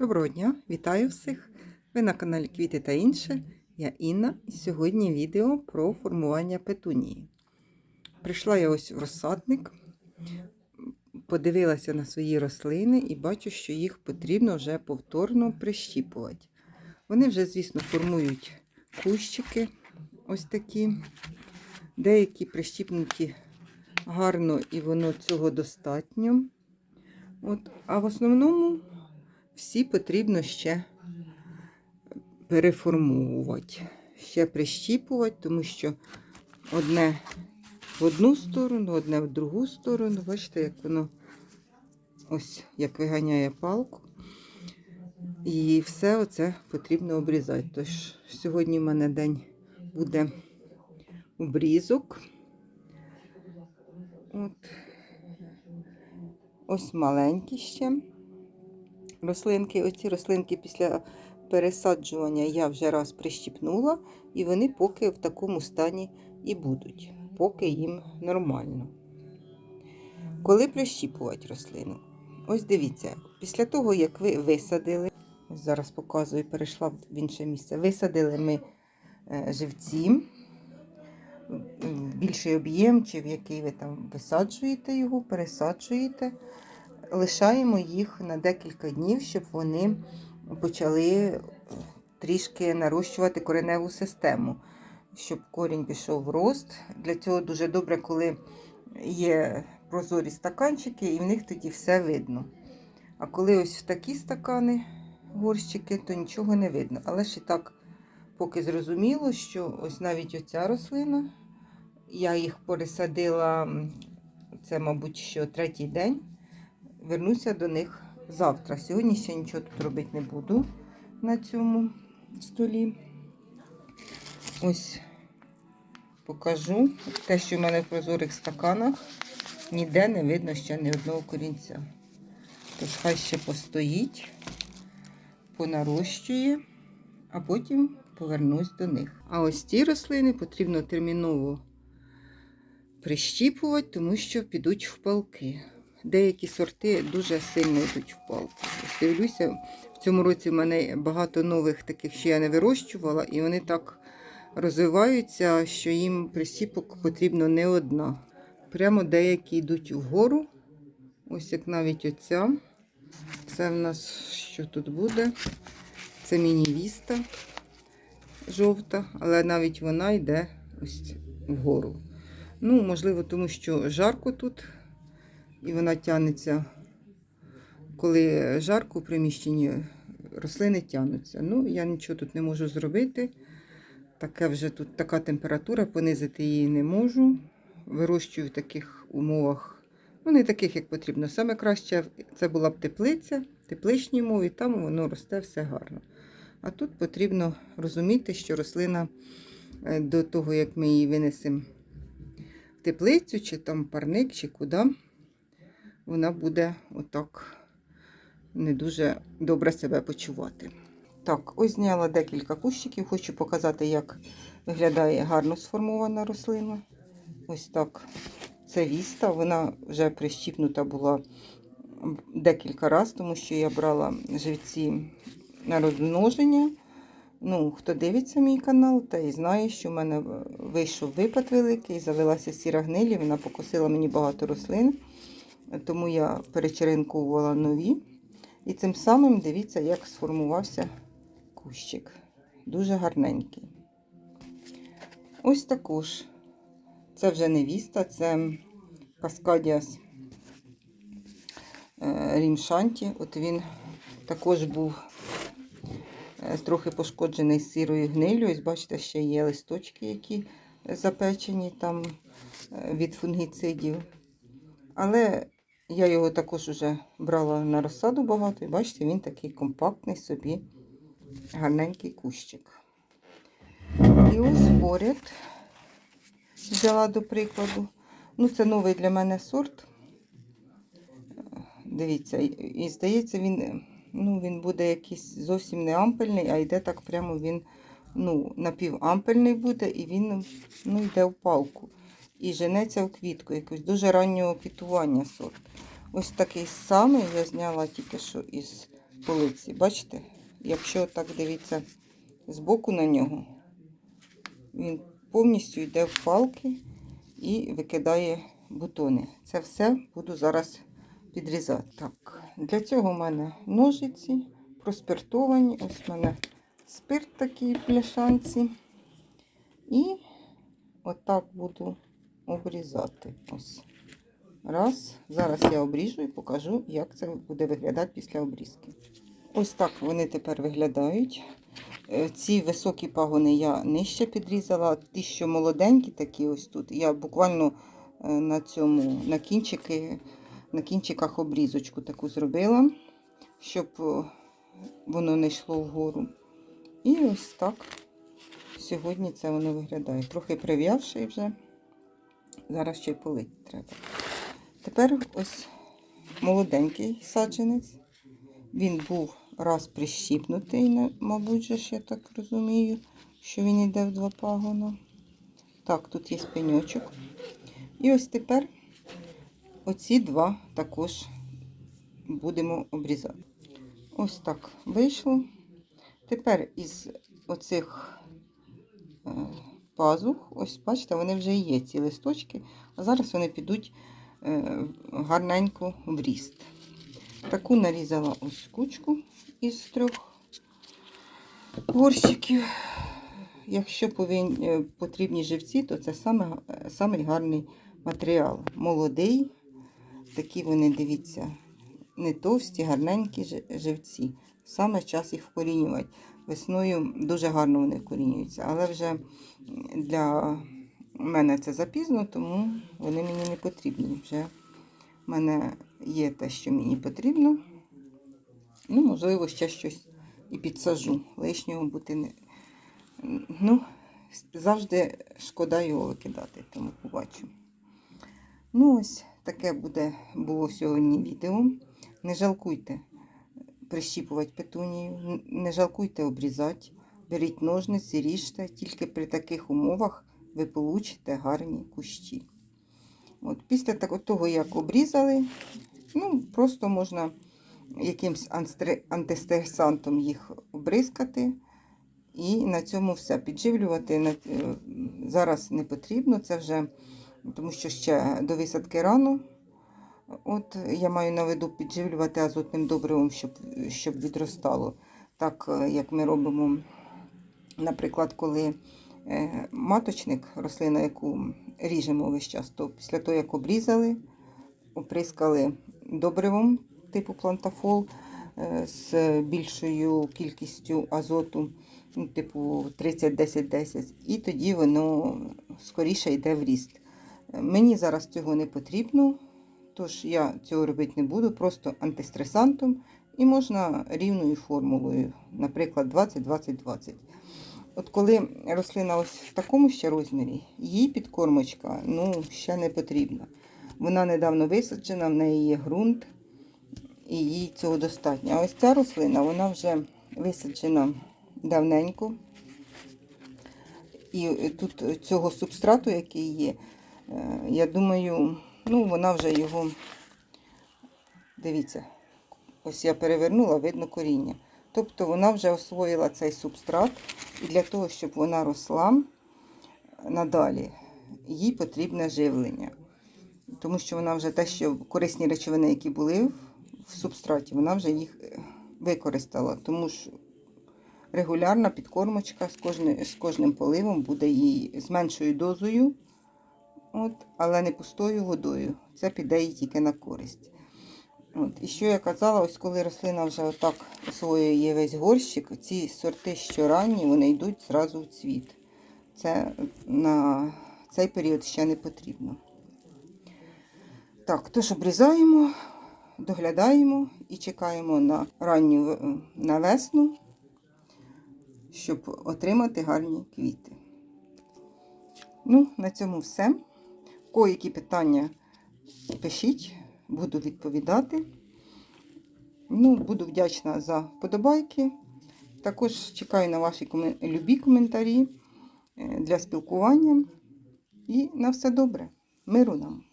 Доброго дня, вітаю всіх! Ви на каналі Квіти та інше. Я Інна і сьогодні відео про формування петунії. Прийшла я ось в розсадник, подивилася на свої рослини і бачу, що їх потрібно вже повторно прищіпувати. Вони вже, звісно, формують кущики ось такі. Деякі прищіпнуті гарно і воно цього достатньо. От, а в основному всі потрібно ще переформовувати, ще прищіпувати, тому що одне в одну сторону, одне в другу сторону. Бачите, як воно ось як виганяє палку. І все оце потрібно обрізати. Тож сьогодні в мене день буде обрізок. От. Ось маленькі ще рослинки. Оці рослинки після пересаджування я вже раз прищіпнула, і вони поки в такому стані і будуть, поки їм нормально. Коли прищіпувати рослину? Ось дивіться, після того, як ви висадили, зараз показую, перейшла в інше місце. Висадили ми е, живці, більший об'єм, чи в який ви там висаджуєте його, пересаджуєте лишаємо їх на декілька днів, щоб вони почали трішки нарощувати кореневу систему, щоб корінь пішов в рост. Для цього дуже добре, коли є прозорі стаканчики, і в них тоді все видно. А коли ось в такі стакани, горщики, то нічого не видно. Але і так, поки зрозуміло, що ось навіть оця рослина, я їх пересадила, це, мабуть, що третій день вернуся до них завтра. Сьогодні ще нічого тут робити не буду на цьому столі. Ось покажу те, що в мене в прозорих стаканах ніде не видно ще ні одного корінця. Тож хай ще постоїть, понарощує, а потім повернусь до них. А ось ці рослини потрібно терміново прищіпувати, тому що підуть в палки деякі сорти дуже сильно йдуть в палку. Дивлюся, в цьому році в мене багато нових таких, що я не вирощувала, і вони так розвиваються, що їм присіпок потрібно не одна. Прямо деякі йдуть вгору. Ось як навіть оця. Це в нас що тут буде? Це міні-віста жовта, але навіть вона йде ось вгору. Ну, можливо, тому що жарко тут і вона тягнеться, коли жарко у приміщенні, рослини тягнуться. Ну, я нічого тут не можу зробити. Таке вже тут така температура, понизити її не можу. Вирощую в таких умовах, ну, не таких, як потрібно. Саме краще це була б теплиця, тепличні умови, там воно росте все гарно. А тут потрібно розуміти, що рослина е, до того, як ми її винесемо в теплицю, чи там парник, чи куди, вона буде отак не дуже добре себе почувати. Так, ось зняла декілька кущиків. Хочу показати, як виглядає гарно сформована рослина. Ось так. Це віста, вона вже прищіпнута була декілька разів, тому що я брала живці на розмноження. Ну, Хто дивиться мій канал, той знає, що в мене вийшов випад великий, завелася сіра гнилі, вона покосила мені багато рослин тому я перечеренкувала нові. І цим самим дивіться, як сформувався кущик. Дуже гарненький. Ось також. Це вже невіста, це Каскадіас е, Рімшанті. От він також був е, трохи пошкоджений сірою гнилю. Ось, бачите, ще є листочки, які запечені там е, від фунгіцидів. Але я його також вже брала на розсаду багато, і бачите, він такий компактний собі, гарненький кущик. І ось поряд взяла до прикладу. Ну, це новий для мене сорт. Дивіться, і здається, він ну, він буде якийсь зовсім не ампельний, а йде так прямо він ну, напівампельний буде, і він ну, йде в палку і женеться в квітку, якось дуже раннього квітування сорт. Ось такий самий я зняла тільки що із полиці. Бачите? Якщо так дивіться збоку на нього, він повністю йде в палки і викидає бутони. Це все буду зараз підрізати. Так, для цього в мене ножиці проспиртовані. Ось в мене спирт такий пляшанці. І отак буду обрізати. Ось. Раз. Зараз я обріжу і покажу, як це буде виглядати після обрізки. Ось так вони тепер виглядають. Е, Ці високі пагони я нижче підрізала. Ті, що молоденькі, такі ось тут. Я буквально е, на цьому, на кінчики, на кінчиках обрізочку таку зробила, щоб е, воно не йшло вгору. І ось так сьогодні це воно виглядає. Трохи прив'явши вже. Зараз ще й полить треба. Тепер ось молоденький саджанець. Він був раз прищіпнутий, мабуть, же ж, я так розумію, що він йде в два пагона. Так, тут є пеньочок. І ось тепер оці два також будемо обрізати. Ось так вийшло. Тепер із оцих е, пазух, ось бачите, вони вже є, ці листочки, а зараз вони підуть гарненько в ріст. Таку нарізала ось кучку із трьох горщиків. Якщо е, потрібні живці, то це саме, е, самий гарний матеріал. Молодий, такі вони, дивіться, не товсті, гарненькі живці. Саме час їх вкорінювати. Весною дуже гарно вони вкорінюються, але вже для мене це запізно, тому вони мені не потрібні. Вже в мене є те, що мені потрібно. Ну, можливо, ще щось і підсажу. Лишнього бути не. Ну, завжди шкода його викидати, тому побачу. Ну, ось таке буде було сьогодні відео. Не жалкуйте прищіпувати петунію, не жалкуйте обрізати. Беріть ножниці, ріжте. Тільки при таких умовах ви получите гарні кущі. От, після того, як обрізали, ну, просто можна якимсь анстре- антистресантом їх обризкати. І на цьому все. Підживлювати е, зараз не потрібно. Це вже тому що ще до висадки рано. От я маю на виду підживлювати азотним добривом, щоб, щоб відростало. Так е, як ми робимо, наприклад, коли маточник, рослина, яку ріжемо весь час, то після того, як обрізали, оприскали добривом типу плантафол е, з більшою кількістю азоту, ну, типу 30-10-10, і тоді воно скоріше йде в ріст. Е, Мені зараз цього не потрібно, тож я цього робити не буду, просто антистресантом і можна рівною формулою, наприклад, 20-20-20. От коли рослина ось в такому ще розмірі, їй підкормочка ну, ще не потрібна. Вона недавно висаджена, в неї є ґрунт, і їй цього достатньо. А ось ця рослина, вона вже висаджена давненько. І тут цього субстрату, який є, е, я думаю, ну, вона вже його, дивіться, ось я перевернула, видно коріння. Тобто вона вже освоїла цей субстрат, і для того, щоб вона росла надалі, їй потрібне живлення. Тому що вона вже те, що корисні речовини, які були в- в субстраті, вона вже їх е, використала. Тому що регулярна підкормочка з кожним, з кожним поливом буде їй з меншою дозою, от, але не пустою водою. Це піде їй тільки на користь. От. І що я казала, ось коли рослина вже отак освоює весь горщик, ці сорти, що ранні, вони йдуть зразу в цвіт. Це на цей період ще не потрібно. Так, тож обрізаємо, доглядаємо і чекаємо на ранню на весну, щоб отримати гарні квіти. Ну, на цьому все. Кого які питання пишіть, буду відповідати. Ну, буду вдячна за вподобайки. Також чекаю на ваші любі коментарі е, для спілкування. І на все добре. Миру нам!